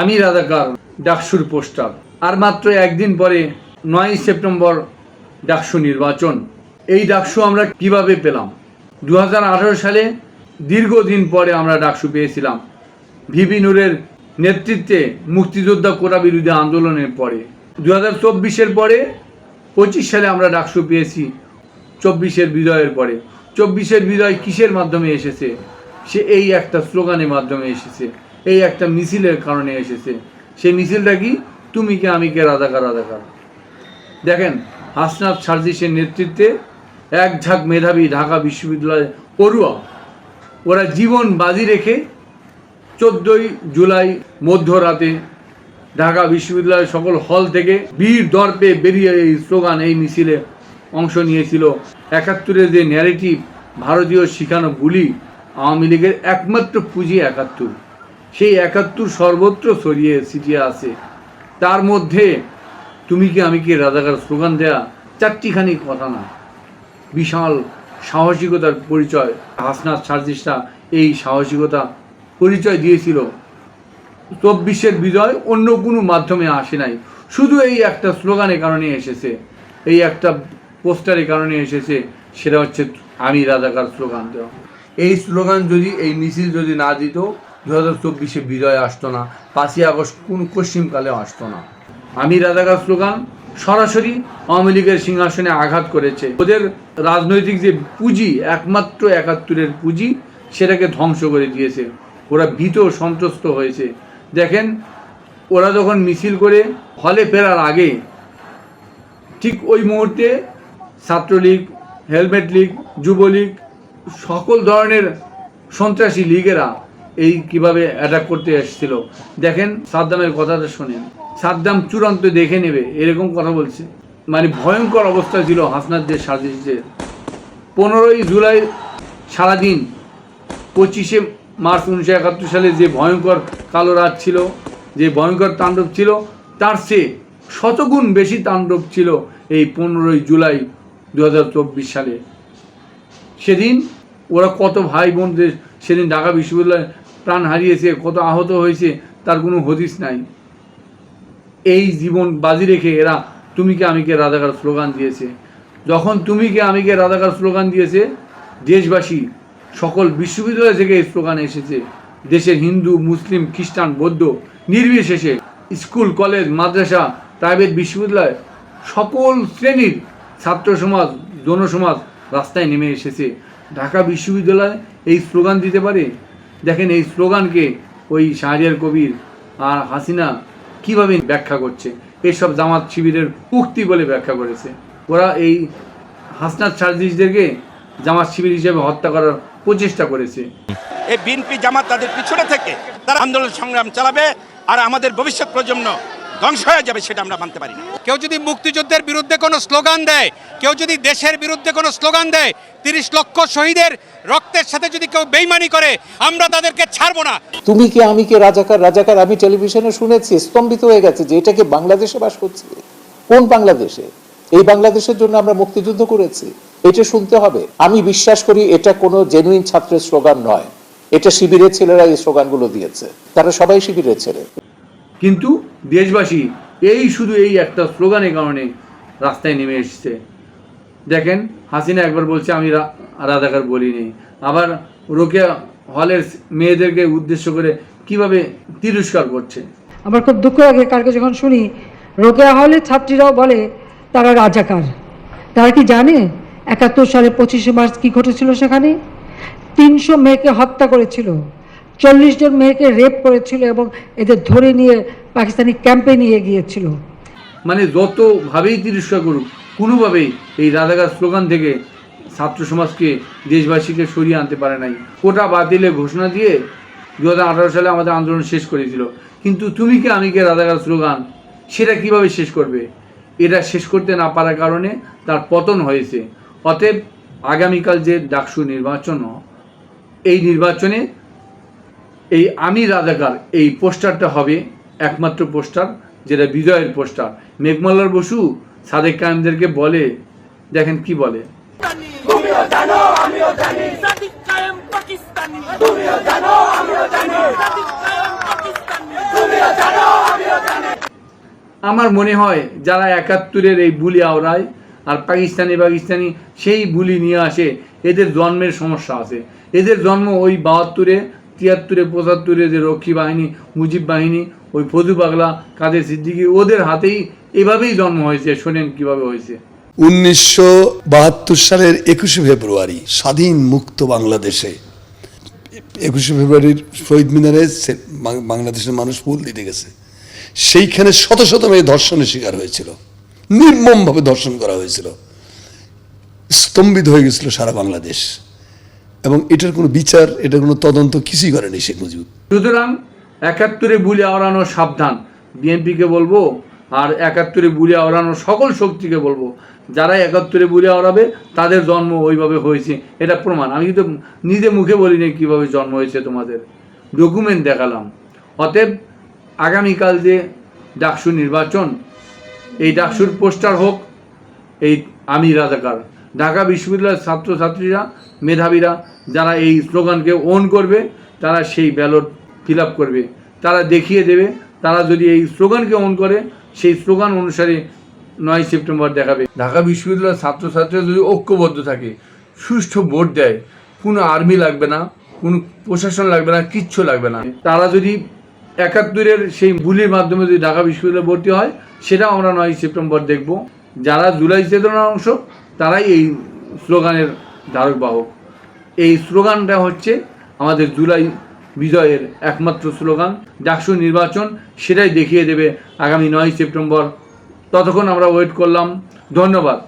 আমি রাজাকার, ডাকসুর পোস্টার। আর মাত্র একদিন পরে, নয় সেপ্টেম্বর, ডাকসু নির্বাচন। এই ডাকসু আমরা কীভাবে পেলাম? দু হাজার আঠারো সালে দীর্ঘদিন পরে আমরা ডাকসু পেয়েছিলাম। ভিবি নূরের নেতৃত্বে মুক্তিযোদ্ধা কোটা বিরোধী আন্দোলনের পরে। দু হাজার চব্বিশের পরে, পঁচিশ সালে আমরা ডাকসু পেয়েছি, চব্বিশের বিজয়ের পরে। চব্বিশের বিজয় কিসের মাধ্যমে এসেছে? সে এই একটা স্লোগানের মাধ্যমে এসেছে। এই একটা মিছিলের কারণে এসেছে। সেই মিছিলটা কি? তুমি কে, আমি কে রাজাকার রাজাকার দেখেন, হাসনাত সার্জিসের নেতৃত্বে এক ঝাঁক মেধাবী ঢাকা বিশ্ববিদ্যালয়ের পড়ুয়া, ওরা জীবন বাজি রেখে চোদ্দোই জুলাই মধ্যরাতে ঢাকা বিশ্ববিদ্যালয়ের সকল হল থেকে বীর দর্পে বেরিয়ে এই স্লোগান, এই মিছিলে অংশ নিয়েছিল। একাত্তরের যে ন্যারেটিভ ভারতীয় শিখানো বুলি আওয়ামী লীগের একমাত্র পুঁজি একাত্তর। সেই একাত্তর সর্বত্র ছড়িয়ে ছিটিয়ে আছে। তার মধ্যে, তুমি কি আমি কি রাজাকার স্লোগান দেয়া? চারটিখানি কথা না। বিশাল সাহসিকতার পরিচয়। হাসনাত সার্জিসরা এই সাহসিকতা পরিচয় দিয়েছিল। চব্বিশের বিজয় অন্য কোনো মাধ্যমে আসে নাই। শুধু এই একটা স্লোগানের কারণে এসেছে। এই একটা পোস্টারের কারণে এসেছে। সেটা হচ্ছে, আমি রাজাকার স্লোগান দেওয়া এই স্লোগান যদি, এই মিছিল যদি না দিত দু হাজার চব্বিশে বিজয় আসতো না, পাঁচই আগস্ট কোন পশ্চিমকালে আসতো না। আমি রাজাকার স্লোগান, সরাসরি আওয়ামী লীগের সিংহাসনে আঘাত করেছে। ওদের রাজনৈতিক যে পুঁজি, একমাত্র একাত্তরের পুঁজি, সেটাকে ধ্বংস করে দিয়েছে। ওরা ভীত সন্ত্রস্ত হয়েছে। দেখেন, ওরা যখন মিছিল করে হলে ফেরার আগে, ঠিক ওই মুহূর্তে ছাত্রলীগ, হেলমেট লীগ, যুবলীগ, সকল ধরনের সন্ত্রাসী লীগেরা এই কীভাবে অ্যাটাক করতে এসেছিল। দেখেন সাদ্দামের কথাটা শোনেন। সাদ্দাম চূড়ান্ত দেখে নেবে, এরকম কথা বলছে। মানে ভয়ঙ্কর অবস্থা ছিল হাসনাদের সাজিসের পনেরোই জুলাই সারাদিন পঁচিশে মার্চ উনিশশো একাত্তর সালে যে ভয়ঙ্কর কালো রাত ছিল, যে ভয়ঙ্কর তাণ্ডব ছিল, তার চেয়ে শতগুণ বেশি তাণ্ডব ছিল এই পনেরোই জুলাই দু হাজার চব্বিশ সালে। সেদিন ওরা কত ভাই বোনদের সেদিন ঢাকা বিশ্ববিদ্যালয়ে প্রাণ হারিয়েছে, কত আহত হয়েছে, তার কোনো হদিস নাই। এই জীবন বাজি রেখে এরা তুমি কে আমি কে রাজাকার স্লোগান দিয়েছে। যখন তুমি কে আমি কে রাজাকার স্লোগান দিয়েছে, দেশবাসী, সকল বিশ্ববিদ্যালয় থেকে এই স্লোগান এসেছে। দেশের হিন্দু, মুসলিম, খ্রিস্টান, বৌদ্ধ, নির্বিশেষে স্কুল, কলেজ, মাদ্রাসা, প্রাইভেট বিশ্ববিদ্যালয়, সকল শ্রেণির ছাত্র সমাজ জনসমাজ রাস্তায় নেমে এসেছে। ঢাকা বিশ্ববিদ্যালয় এই স্লোগান দিতে পারে? দেখেন এই স্লোগানকে ওই শাহরিয়ার কবির আর হাসিনা কীভাবে ব্যাখ্যা করছে? এইসব জামাত শিবিরের উক্তি বলে ব্যাখ্যা করেছে। ওরা এই হাসনাত সার্জিসদেরকে জামাত শিবির হিসেবে হত্যা করার প্রচেষ্টা করেছে। এই বিএনপি জামাত তাদের পিছনে থেকে তারা আন্দোলন সংগ্রাম চালাবে আর আমাদের ভবিষ্যৎ প্রজন্ম ধ্বংস হয়ে যাবে, সেটা আমরা মানতে পারি না। কেউ যদি মুক্তিযুদ্ধের বিরুদ্ধে কোনো স্লোগান দেয় কেউ যদি দেশের বিরুদ্ধে কোনো স্লোগান দেয় তিরিশ লক্ষ শহীদের রক্তের সাথে যদি কেউ বেইমানি করে আমরা তাদেরকে ছাড়বো না। তুমি কি আমি কি রাজাকার? রাজাকার আমি টেলিভিশনে শুনেছি স্তম্ভিত হয়ে গেছে যে এটাকে বাংলাদেশে বাস করছে। কোন বাংলাদেশে? এই বাংলাদেশের জন্য আমরা মুক্তিযুদ্ধ করেছি। এটা শুনতে হবে। আমি বিশ্বাস করি এটা কোনো জেনুইন ছাত্রের স্লোগান নয়। এটা শিবিরের ছেলেরা এই স্লোগানগুলো দিয়েছে। তারা সবাই শিবিরের ছেলে। কিন্তু দেশবাসী এই শুধু এই একটা স্লোগানের কারণে রাস্তায় নেমে এসেছে। দেখেন, হাসিনা একবার বলছে, আমি রা- রাজাকার বলিনি। আবার রোকেয়া হলের মেয়েদেরকে উদ্দেশ্য করে কীভাবে তিরস্কার করছে। আমার খুব দুঃখ লাগে কালকে যখন শুনি, রোকেয়া হলে ছাত্রীরাও বলে, তারা রাজাকার। তারা কি জানে একাত্তর সালে পঁচিশে মার্চ কি ঘটেছিল সেখানে? তিনশো মেয়েকে হত্যা করেছিল। চল্লিশ জন মেয়েকে রেপ করেছিল এবং এদের ধরে নিয়ে পাকিস্তানি ক্যাম্পে নিয়ে গিয়েছিল। মানে যতভাবেই তিরস্কার করুক, কোনোভাবেই এই রাজাকার স্লোগান থেকে ছাত্র সমাজকে, দেশবাসীকে সরিয়ে আনতে পারে নাই। কোটা বাতিলের ঘোষণা দিয়ে দু হাজার আঠারো সালে আমাদের আন্দোলন শেষ করেছিল। কিন্তু তুমি কি আমি কে রাজাকার স্লোগান, সেটা কীভাবে শেষ করবে? এটা শেষ করতে না পারার কারণে তার পতন হয়েছে। অতএব আগামীকাল যে ডাকসু নির্বাচন এই নির্বাচনে এই আমি রাজাকার এই পোস্টারটা হবে একমাত্র পোস্টার যেটা বিজয়ের পোস্টার। মেঘমাল্লার বসু সাদেক কায়েমদেরকে বলে দেখেন কি বলে। আমার মনে হয় যারা একাত্তরের এই বুলি আওড়ায় আর পাকিস্তানি পাকিস্তানি সেই বুলি নিয়ে আসে এদের জন্মের সমস্যা আছে। এদের জন্ম ওই বাহাত্তরে তিয়াত্তরে, পঁচাত্তরে যে রক্ষী বাহিনী, মুজিব বাহিনী, ওই ফজু পাগলা কাদের সিদ্দিকি, ওদের হাতেই এভাবেই জন্ম হয়েছে, শোনেন কীভাবে হয়েছে। উনিশশো বাহাত্তর সালের একুশে ফেব্রুয়ারি, স্বাধীন মুক্ত বাংলাদেশে। একুশে ফেব্রুয়ারির শহীদ মিনারে বাংলাদেশের মানুষ ফুল দিতে গেছে। সেইখানে শত শত মেয়ে ধর্ষণের শিকার হয়েছিল। নির্মমভাবে ধর্ষণ করা হয়েছিল। স্তম্ভিত হয়ে গেছিল সারা বাংলাদেশ। এবং এটার কোনো বিচার, এটার কোনো তদন্ত কিছুই করেনি শেখ মুজিব। সুতরাং একাত্তরে বুলি আওড়ানো সাবধান। বিএনপিকে বলব, আর একাত্তরে বুলি আওড়ানো সকল শক্তিকে বলব যারা একাত্তরে বুলি আওড়াবে তাদের জন্ম ওইভাবে হয়েছে। এটা প্রমাণ। আমি কিন্তু নিজে মুখে বলিনি কীভাবে জন্ম হয়েছে তোমাদের। ডকুমেন্ট দেখালাম। অতএব আগামীকাল যে ডাকসু নির্বাচন, এই ডাকসুর পোস্টার হোক, এই আমি রাজাকার। ঢাকা বিশ্ববিদ্যালয়ের ছাত্রছাত্রীরা, মেধাবীরা যারা এই স্লোগানকে ওন করবে, তারা সেই ব্যালট ফিল করবে। তারা দেখিয়ে দেবে, তারা যদি এই স্লোগানকে ওন করে, সেই স্লোগান অনুসারে নয় সেপ্টেম্বর দেখাবে। ঢাকা বিশ্ববিদ্যালয়ের ছাত্রছাত্রীরা যদি ঐক্যবদ্ধ থাকে, সুষ্ঠু ভোট দেয়, কোনো আর্মি লাগবে না, কোনো প্রশাসন লাগবে না, কিচ্ছু লাগবে না। তারা যদি একাত্তরের সেই বুলির মাধ্যমে যদি ঢাকা বিশ্ববিদ্যালয়ে ভর্তি হয়, সেটাও আমরা নয় সেপ্টেম্বর দেখব। যারা জুলাই চেতনার অংশ তারাই এই স্লোগানের ধারক বাহক এই স্লোগানটা হচ্ছে আমাদের জুলাই বিজয়ের একমাত্র স্লোগান। ডাকসু নির্বাচন সেটাই দেখিয়ে দেবে আগামী নয় সেপ্টেম্বর। ততক্ষণ আমরা ওয়েট করলাম। ধন্যবাদ।